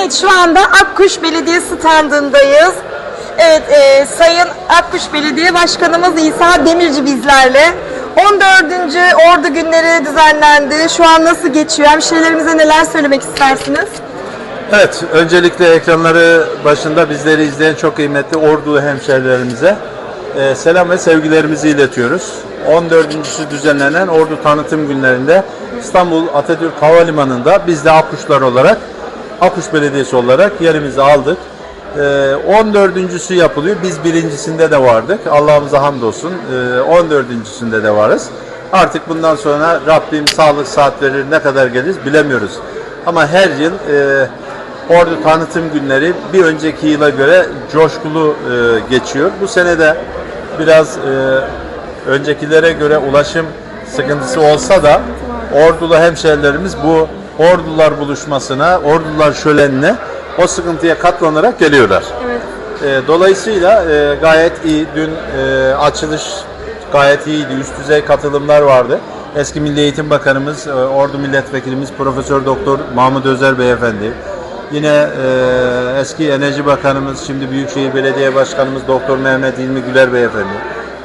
Evet şu anda Akkuş Belediye standındayız. Evet e, Sayın Akkuş Belediye Başkanımız İsa Demirci bizlerle. 14. Ordu günleri düzenlendi. Şu an nasıl geçiyor? Hemşehrilerimize neler söylemek istersiniz? Evet, öncelikle ekranları başında bizleri izleyen çok kıymetli Ordu hemşehrilerimize e, selam ve sevgilerimizi iletiyoruz. 14.sü düzenlenen Ordu Tanıtım Günlerinde İstanbul Atatürk Havalimanı'nda biz de Akkuşlar olarak, Akkuş Belediyesi olarak yerimizi aldık. E, 14.sü yapılıyor. Biz birincisinde de vardık. Allah'ımıza hamdolsun. E, 14.sünde de varız. Artık bundan sonra Rabbim sağlık saat verir ne kadar geliriz bilemiyoruz. Ama her yıl e, Ordu tanıtım günleri bir önceki yıla göre coşkulu e, geçiyor. Bu sene de biraz e, öncekilere göre ulaşım sıkıntısı olsa da Ordulu hemşehrilerimiz bu Ordular buluşmasına, Ordular şölenine o sıkıntıya katlanarak geliyorlar. E, dolayısıyla e, gayet iyi. Dün e, açılış gayet iyiydi. Üst düzey katılımlar vardı. Eski Milli Eğitim Bakanımız, e, Ordu Milletvekilimiz Profesör Doktor Mahmut Özer Beyefendi. Yine e, eski Enerji Bakanımız, şimdi Büyükşehir Belediye Başkanımız Doktor Mehmet İlmi Güler Beyefendi.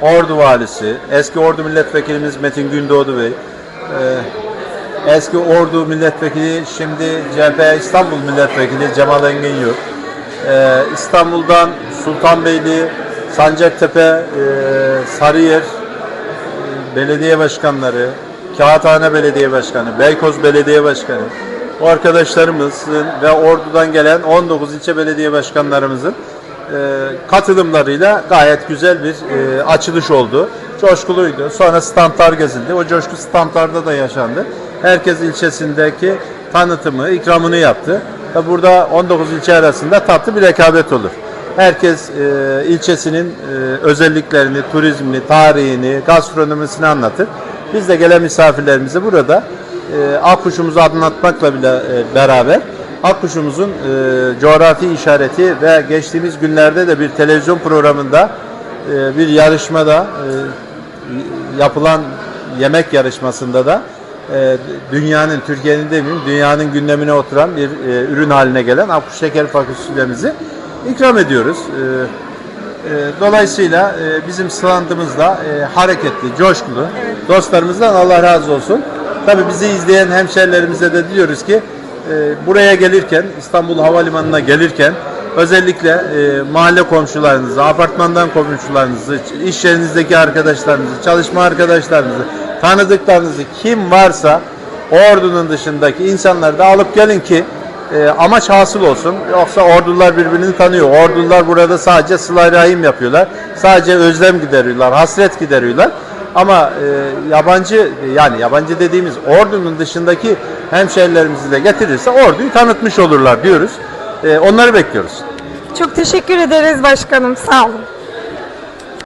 Ordu Valisi, eski Ordu Milletvekilimiz Metin Gündoğdu Bey. E, eski Ordu Milletvekili, şimdi CHP İstanbul Milletvekili Cemal Engin Yurt. Ee, İstanbul'dan Sultanbeyli, Sancaktepe, e, Sarıyer e, belediye başkanları, Kağıthane Belediye Başkanı, Beykoz Belediye Başkanı, bu arkadaşlarımızın ve Ordu'dan gelen 19 ilçe belediye başkanlarımızın e, katılımlarıyla gayet güzel bir e, açılış oldu. Coşkuluydu. Sonra standlar gezildi. O coşku standlarda da yaşandı. Herkes ilçesindeki tanıtımı, ikramını yaptı. Ve burada 19 ilçe arasında tatlı bir rekabet olur. Herkes e, ilçesinin e, özelliklerini, turizmini, tarihini, gastronomisini anlatır. Biz de gelen misafirlerimize burada e, Akkuş'umuzu anlatmakla bile e, beraber Akkuş'umuzun e, coğrafi işareti ve geçtiğimiz günlerde de bir televizyon programında e, bir yarışmada e, yapılan yemek yarışmasında da e, dünyanın, Türkiye'nin demeyeyim, dünyanın gündemine oturan bir e, ürün haline gelen Akkuş Şeker Fakültemizi ikram ediyoruz. E, e, dolayısıyla e, bizim standımızda e, hareketli, coşkulu. Dostlarımızdan Allah razı olsun. Tabii bizi izleyen hemşerilerimize de diyoruz ki e, buraya gelirken, İstanbul Havalimanı'na gelirken özellikle e, mahalle komşularınızı, apartmandan komşularınızı, iş yerinizdeki arkadaşlarınızı, çalışma arkadaşlarınızı, tanıdıklarınızı kim varsa ordunun dışındaki insanları da alıp gelin ki e, amaç hasıl olsun. Yoksa ordular birbirini tanıyor. Ordular burada sadece sıla rahim yapıyorlar. Sadece özlem gideriyorlar, hasret gideriyorlar. Ama e, yabancı yani yabancı dediğimiz ordunun dışındaki hemşerilerimizi de getirirse orduyu tanıtmış olurlar diyoruz. E, onları bekliyoruz. Çok teşekkür ederiz başkanım. Sağ olun.